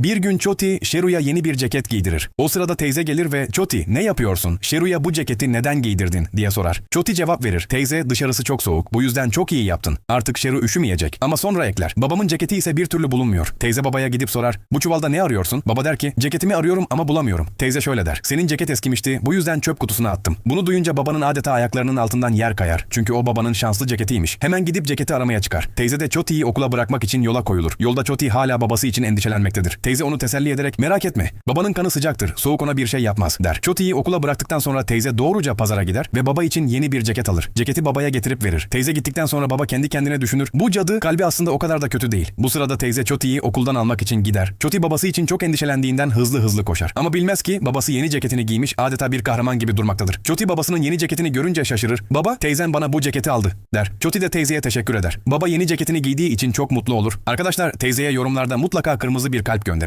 Bir gün Choti, Sheru'ya yeni bir ceket giydirir. O sırada teyze gelir ve Choti ne yapıyorsun? Sheru'ya bu ceketi neden giydirdin diye sorar. Choti cevap verir. Teyze dışarısı çok soğuk. Bu yüzden çok iyi yaptın. Artık Sheru üşümeyecek. Ama sonra ekler. Babamın ceketi ise bir türlü bulunmuyor. Teyze babaya gidip sorar. Bu çuvalda ne arıyorsun? Baba der ki ceketimi arıyorum ama bulamıyorum. Teyze şöyle der. Senin ceket eskimişti. Bu yüzden çöp kutusuna attım. Bunu duyunca babanın adeta ayaklarının altından yer kayar. Çünkü o babanın şanslı ceketiymiş. Hemen gidip ceketi aramaya çıkar. Teyze de Choti'yi okula bırakmak için yola koyulur. Yolda Choti hala babası için endişelenmektedir. Teyze onu teselli ederek merak etme. Babanın kanı sıcaktır. Soğuk ona bir şey yapmaz der. Choti'yi okula bıraktıktan sonra teyze doğruca pazara gider ve baba için yeni bir ceket alır. Ceketi babaya getirip verir. Teyze gittikten sonra baba kendi kendine düşünür. Bu cadı kalbi aslında o kadar da kötü değil. Bu sırada teyze Choti'yi okuldan almak için gider. Choti babası için çok endişelendiğinden hızlı hızlı koşar. Ama bilmez ki babası yeni ceketini giymiş adeta bir kahraman gibi durmaktadır. Choti babasının yeni ceketini görünce şaşırır. Baba teyzen bana bu ceketi aldı der. Choti de teyzeye teşekkür eder. Baba yeni ceketini giydiği için çok mutlu olur. Arkadaşlar teyzeye yorumlarda mutlaka kırmızı bir kalp gönderin.